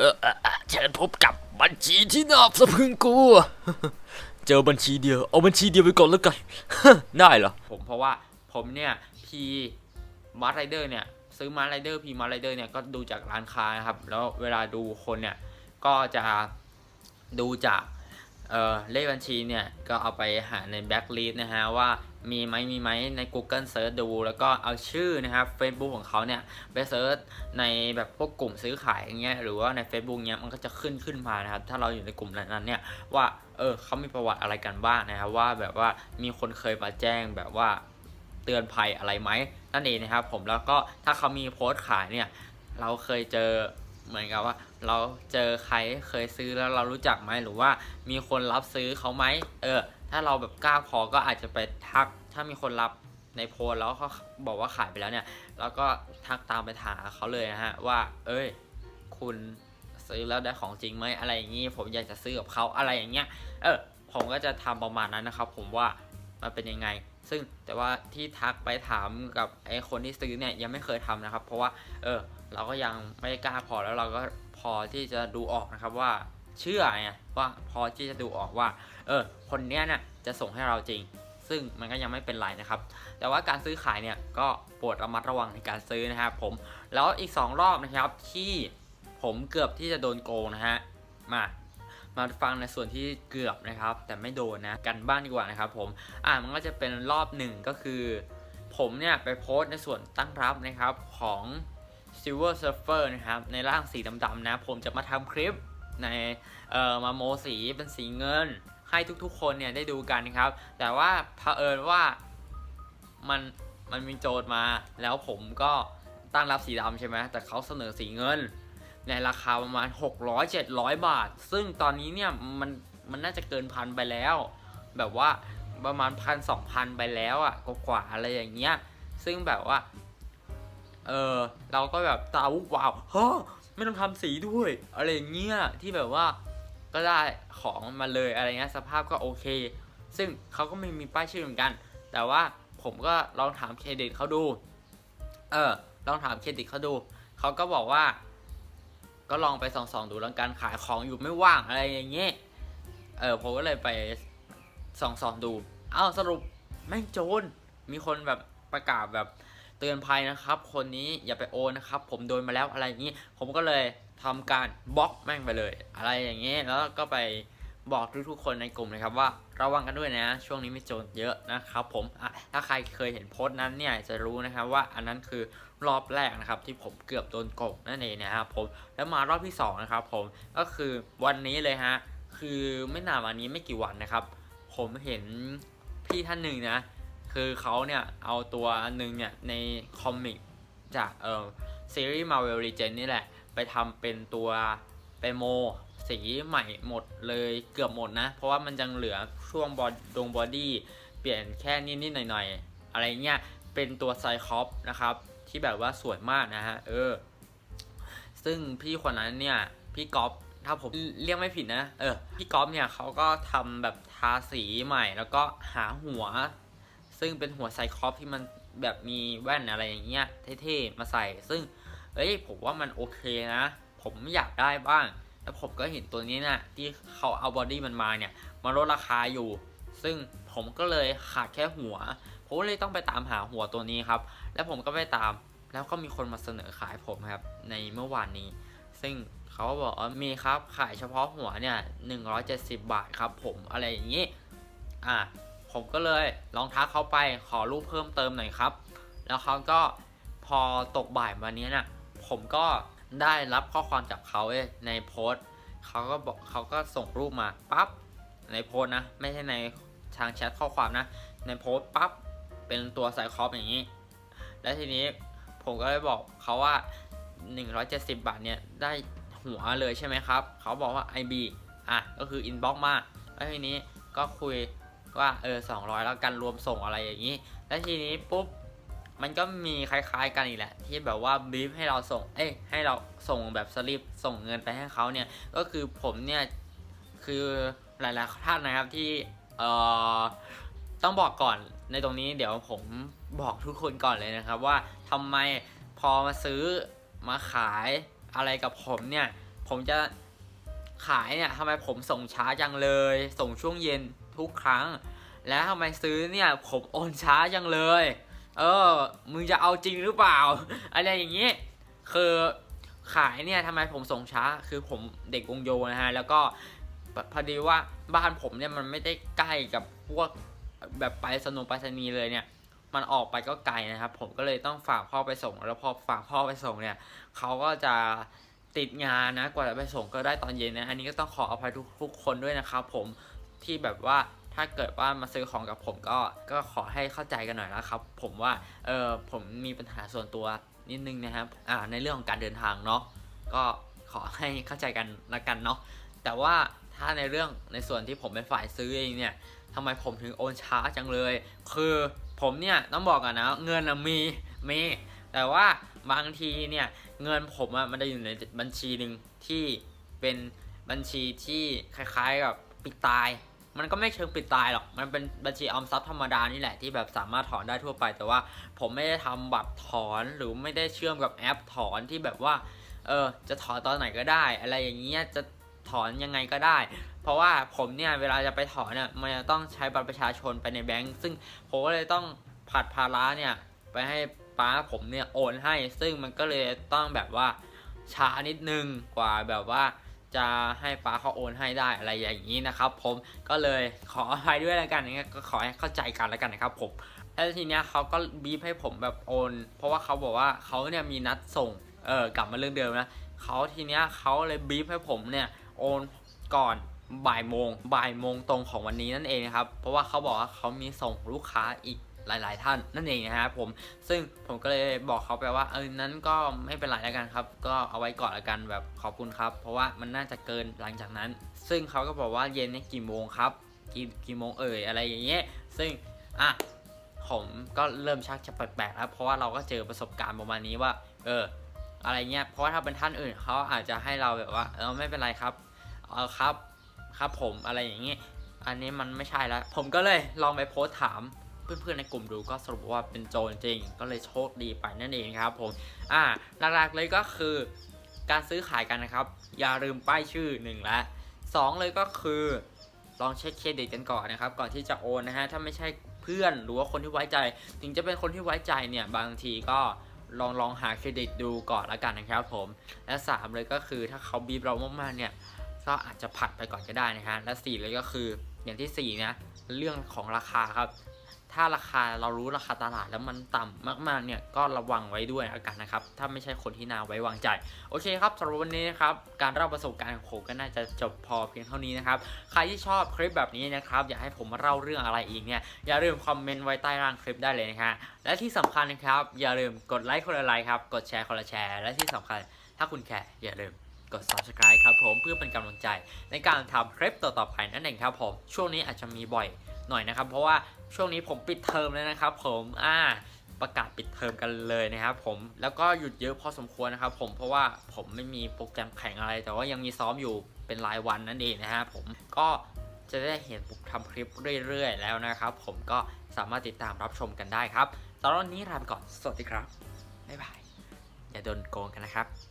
เออเออเชิญพบกับบัญชีที่น่าสะพรึงกลัว เจอบัญชีเดียว เอาบัญชีเดียวไปก่อนแล้วกัน ได้เหรอ ผมเพราะว่าผมเนี่ยพีมาร์ไรเดอร์เนี่ย ซื้อมาร์ไรเดอร์พีมาร์ไรเดอร์เนี่ยก็ดูจากร้านค้านะครับ แล้วเวลาดูคนเนี่ย ก็จะดูจาก เออเลขบัญชีเนี่ยก็เอาไปหาในแบ็กลิสต์นะฮะว่ามีไหมมีไหมใน Google Search ดู แล้วก็เอาชื่อนะครับ Facebook ของเขาเนี่ยไปเซิร์ชในแบบพวกกลุ่มซื้อขายอย่างเงี้ยหรือว่าใน Facebook เนี้ยมันก็จะขึ้นขึ้นมานะครับ ถ้าเราอยู่ในกลุ่มนั้นๆเนี่ยว่าเออเขามีประวัติอะไรกันบ้างนะครับว่าแบบว่ามีคนเคยมาแจ้งแบบว่าเตือนภัยอะไรไหมนั่นเองนะครับผมแล้วก็ถ้าเขามีโพสต์ขายเนี่ยเราเคยเจอ เหมือนกับว่า เราเจอใครเคยซื้อแล้วเรารู้จักไหมหรือว่ามีคนรับซื้อเขาไหมเออ ถ้าเราแบบกล้าพอก็อาจจะไปทัก ถ้ามีคนรับในโพสต์แล้วเขาบอกว่าขายไปแล้วเนี่ย แล้วก็ทักตามไปถามเขาเลยนะฮะว่า เอ้ย คุณซื้อแล้วได้ของจริงไหมอะไรอย่างนี้ ผมอยากจะซื้อกับเขาอะไรอย่างเงี้ย เออ ผมก็จะทำประมาณนั้นนะครับ ผมว่ามันเป็นยังไง ซึ่งแต่ว่าที่ทักไปถามกับไอ้คนที่ซื้อเนี่ยยังไม่เคยทำนะครับ เพราะว่า เออ เราก็ยังไม่กล้าพอแล้วเราก็พอที่จะดูออกนะครับว่าเชื่อไงว่าพอที่จะดูออกว่า เออ คนเนี้ยน่ะจะส่งให้เราจริง ซึ่งมันก็ยังไม่เป็นไรนะครับ แต่ว่าการซื้อขายเนี่ยก็โปรดระมัดระวังในการซื้อนะครับผม แล้วอีก 2 รอบนะครับที่ผมเกือบที่จะโดนโกงนะฮะ มา มาฟังในส่วนที่เกือบนะครับ แต่ไม่โดนนะ กันบ้างดีกว่านะครับผม อ่ามันก็จะเป็นรอบหนึ่งก็คือ ผมเนี่ยไปโพสต์ในส่วนตั้งรับนะครับของ Silver Surfer นะครับ ในร่างสีดำๆนะ ผมจะมาทำคลิปในเอ่อมาโมสีเป็นสีเงิน ให้ทุกๆ คนเนี่ยได้ดูกันนะครับ แต่ว่าเผอิญว่ามันมันมีโจทย์มา แล้วผมก็ตั้งรับสีดำใช่ไหมแต่เขาเสนอสีเงิน ในราคาประมาณ 600 700 บาท ซึ่งตอนนี้เนี่ยมันมันน่าจะเกินพันไปแล้ว แบบว่าประมาณพันสองพันไปแล้วอะกว่าอะไรอย่างเงี้ยซึ่งแบบว่า เออเราก็แบบตาวุบวาวเฮ้อไม่ต้องทำสีด้วยอะไรเงี้ยที่แบบว่าก็ได้ของมาเลยอะไรเงี้ยสภาพก็โอเค ซึ่งเขาก็ไม่มีป้ายชื่อเหมือนกัน แต่ว่าผมก็ลองถามเครดิตเขาดู เออ ลองถามเครดิตเขาดู เขาก็บอกว่า ก็ลองไปส่องๆดูแล้วกันขายของอยู่ไม่ว่างอะไรอย่างเงี้ย เออผมก็เลยไปส่องๆดู เอ้าสรุปแม่งโจร มีคนแบบประกาศแบบ เตือนภัยนะครับ คนนี้อย่าไปโอนนะครับ ผมโดนมาแล้วอะไรอย่างนี้ ผมก็เลยทำการบล็อกแม่งไปเลย อะไรอย่างนี้แล้วก็ไปบอกทุกๆคนในกลุ่มนะครับว่าระวังกันด้วยนะ ช่วงนี้มีโจรเยอะนะครับผมถ้าใครเคยเห็นโพสต์นั้นเนี่ยจะรู้นะครับว่าอันนั้นคือรอบแรกนะครับที่ผมเกือบโดนโกงนั่นเองนะครับผมแล้วมารอบที่สองนะครับผมก็คือวันนี้เลยฮะคือไม่นานวันนี้ไม่กี่วันนะครับ ผมเห็นพี่ท่านหนึ่งนะ คือเขาเนี่ยเอาตัวหนึ่งเนี่ยในคอมิกจากเอ่อซีรีส์ Marvel Legends นี่แหละ ไปทำเป็นตัวเปโม สีใหม่หมดเลยเกือบหมดนะ เพราะว่ามันยังเหลือช่วงบอดดงบอดี้เปลี่ยนแค่นิดๆหน่อยๆ อะไรเงี้ยเป็นตัวไซคอปนะครับ ที่แบบว่าสวยมากนะฮะ เออ ซึ่งพี่คนนั้นเนี่ย พี่ก๊อฟถ้าผมเรียกไม่ผิดนะ เออ พี่ก๊อฟเนี่ยเขาก็ทำแบบทาสีใหม่แล้วก็หาหัว ซึ่งเป็นหัวไซคอปที่มันแบบมีแว่นอะไรอย่างเงี้ยเท่ๆมาใส่ ซึ่งเอ้ยผมว่ามันโอเคนะ ผมอยากได้บ้าง แล้วผมก็เห็นตัวนี้นะ่ะที่เขาเอาบอดี้มันมาเนี่ยมาลดราคาอยู่ ซึ่งผมก็เลยขาดแค่หัว ผมเลยต้องไปตามหาหัวตัวนี้ครับ แล้วผมก็ไปตามแล้วก็มีคนมาเสนอขายผมครับในเมื่อวานนี้ ซึ่งเขาบอกว่ามีครับขายเฉพาะหัวเนี่ย170 บาทครับผมอะไรอย่างนี้ อะ ผมก็เลยลองทักเขาไปขอรูปเพิ่มเติมหน่อยครับ แล้วเขาก็พอตกบ่ายวันนี้น่ะผมก็ได้รับข้อความจากเขาเในโพสต์เขาก็บอกเขาก็ส่งรูปมาปั๊บในโพสต์นะ ไม่ใช่ในทางแชทข้อความนะ ในโพสต์ปั๊บเป็นตัวไซคอปอย่างนี้ แล้วทีนี้ผมก็เลยบอกเขาว่า 170 บาทเนี่ยได้หัวเลยใช่ไหมครับ เขาบอกว่า IB อะก็คือ inbox มาแล้วทีนี้ก็คุย ว่าเออ200แล้วกันรวมส่งอะไรอย่างนี้ แล้วทีนี้ปุ๊บมันก็มีคล้ายๆกันอีกแหละ ที่แบบว่าบีฟให้เราส่ง เอ้ยให้เราส่งแบบสลิปส่งเงินไปให้เขาเนี่ย ก็คือผมเนี่ยคือหลายๆท่านนะครับที่เอ่อต้องบอกก่อนในตรงนี้เดี๋ยวผมบอกทุกคนก่อนเลยนะครับ ว่าทำไมพอมาซื้อมาขายอะไรกับผมเนี่ย ผมจะขายเนี่ยทำไมผมส่งช้าจังเลย ส่งช่วงเย็นทุกครั้ง แล้วทำไมซื้อเนี่ยผมโอนช้าจังเลย เออ มึงจะเอาจริงหรือเปล่า อะไรอย่างนี้ คือขายเนี่ยทำไมผมส่งช้า คือผมเด็กวงโยนะฮะ แล้วก็พอดีว่าบ้านผมเนี่ยมันไม่ได้ใกล้กับพวกแบบไปสนุกไปรษณีเลยเนี่ย มันออกไปก็ไกลนะครับ ผมก็เลยต้องฝากพ่อไปส่ง แล้วพอฝากพ่อไปส่งเนี่ยเขาก็จะติดงานนะ กว่าจะไปส่งก็ได้ตอนเย็นนะ อันนี้ก็ต้องขออภัยทุกทุกคนด้วยนะครับผม ที่แบบว่าถ้าเกิดว่ามาซื้อของกับผมก็ก็ขอให้เข้าใจกันหน่อยนะครับ ผมว่าเออผมมีปัญหาส่วนตัวนิดนึงนะครับอ่าในเรื่องของการเดินทางเนาะก็ขอให้เข้าใจกันละกันเนาะแต่ว่าถ้าในเรื่องในส่วนที่ผมเป็นฝ่ายซื้อเองเนี่ยทำไมผมถึงโอนช้าจังเลย คือผมเนี่ยต้องบอกกันนะเงินมีมีแต่ว่าบางทีเนี่ยเงินผมอะมันจะอยู่ในบัญชีหนึ่งที่เป็นบัญชีที่คล้ายๆกับปิดตาย มันก็ไม่เชิงปิดตายหรอก มันเป็นบัญชีออมทรัพย์ธรรมดานี่แหละที่แบบสามารถถอนได้ทั่วไป แต่ว่าผมไม่ได้ทำบัตรถอนหรือไม่ได้เชื่อมกับแอปถอนที่แบบว่า เออ จะถอนตอนไหนก็ได้ อะไรอย่างเงี้ย จะถอนยังไงก็ได้ เพราะว่าผมเนี่ยเวลาจะไปถอนเนี่ยมันจะต้องใช้บัตรประชาชนไปในแบงก์ ซึ่งผมก็เลยต้องผัดภาระเนี่ยไปให้ป้าผมเนี่ยโอนให้ ซึ่งมันก็เลยต้องแบบว่าช้านิดนึงกว่าแบบว่า จะให้ป้าเขาโอนให้ได้อะไรอย่างนี้นะครับผมก็เลยขออภัยด้วยแล้วกันนะก็ขอให้เข้าใจกันแล้วกันนะครับผมแล้วทีเนี้ยเขาก็บีบให้ผมแบบโอน เพราะว่าเขาบอกว่าเขาเนี่ยมีนัดส่งเออกลับมาเรื่องเดิมนะเขาทีเนี้ยเขาเลยบีบให้ผมเนี่ยโอนก่อนบ่ายโมงบ่ายโมงตรงของวันนี้นั่นเองนะครับเพราะว่าเขาบอกว่าเขามีส่งลูกค้าอีก หลาย ๆ ท่านนั่นเองนะครับผมซึ่งผมก็เลยบอกเขาไปว่าเออนั้นก็ไม่เป็นไรแล้วกันครับ ก็เอาไว้ก่อนแล้วกันแบบขอบคุณครับ เพราะว่ามันน่าจะเกินหลังจากนั้น ซึ่งเขาก็บอกว่าเย็นนี่กี่โมงครับกี่กี่โมงเอ่ยอะไรอย่างเงี้ยซึ่งอะผมก็เริ่มชักจะแปลกๆแล้วเพราะว่าเราก็เจอประสบการณ์ประมาณนี้ว่า เออ อะไรเงี้ยเพราะว่าถ้าเป็นท่านอื่นเขาอาจจะให้เราแบบว่าเออไม่เป็นไรครับเออครับครับผมอะไรอย่างเงี้ยอันนี้มันไม่ใช่แล้ว ผมก็เลยลองไปโพสต์ถาม เพื่อนๆในกลุ่มดูก็สรุปว่าเป็นโจรจริง ก็เลยโชคดีไปนั่นเองครับผมอ่าหลักๆเลยก็คือ การซื้อขายกันนะครับ อย่าลืมป้ายชื่อหนึ่งและสองเลยก็คือลองเช็คเครดิตกันก่อนนะครับ ก่อนที่จะโอนนะฮะถ้าไม่ใช่เพื่อนหรือว่าคนที่ไว้ใจ ถึงจะเป็นคนที่ไว้ใจเนี่ยบางทีก็ลองลองหาเครดิตดูก่อนละกันนะครับผม และสามเลยก็คือถ้าเขาบีบเรามากๆเนี่ยก็อาจจะผัดไปก่อนก็ได้นะฮะและสี่เลยก็คืออย่างที่สี่นะเรื่องของราคาครับ ถ้าราคาเรารู้ราคาตลาดแล้วมันต่ำมากๆเนี่ยก็ระวังไว้ด้วยอากันนะครับ ถ้าไม่ใช่คนที่น่าไว้วางใจ โอเคครับสำหรับวันนี้นะครับ การเล่าประสบการณ์ของผมก็น่าจะจบพอเพียงเท่านี้นะครับ ใครที่ชอบคลิปแบบนี้นะครับ อยากให้ผมเล่าเรื่องอะไรอีกเนี่ยอย่าลืมคอมเมนต์ไว้ใต้ล่างคลิปได้เลยนะฮะและที่สำคัญนะครับ อย่าลืมกดไลค์คนละไลค์ครับกดแชร์คนละแชร์ และที่สำคัญ ถ้าคุณแคร์อย่าลืมกด subscribe ครับผมเพื่อเป็นกำลังใจในการทำคลิปต่อๆไปนั่นเองครับผมช่วงนี้อาจจะมีบ่อยหน่อยนะครับ เพราะว่า ช่วงนี้ผมปิดเทอมแล้วนะครับ ผมอ่าประกาศปิดเทอมกันเลยนะครับผมแล้วก็หยุดเยอะพอสมควรนะครับ ผมเพราะว่าผมไม่มีโปรแกรมแข่งอะไร แต่ว่ายังมีซ้อมอยู่เป็นรายวันนั่นเองนะฮะผมก็จะได้เห็นผมทำคลิปเรื่อยๆ แล้วนะครับ ผมก็สามารถติดตามรับชมกันได้ครับ ตอนนี้ลาไปก่อน สวัสดีครับ บ๊ายบาย อย่าโดนโกงกันนะครับ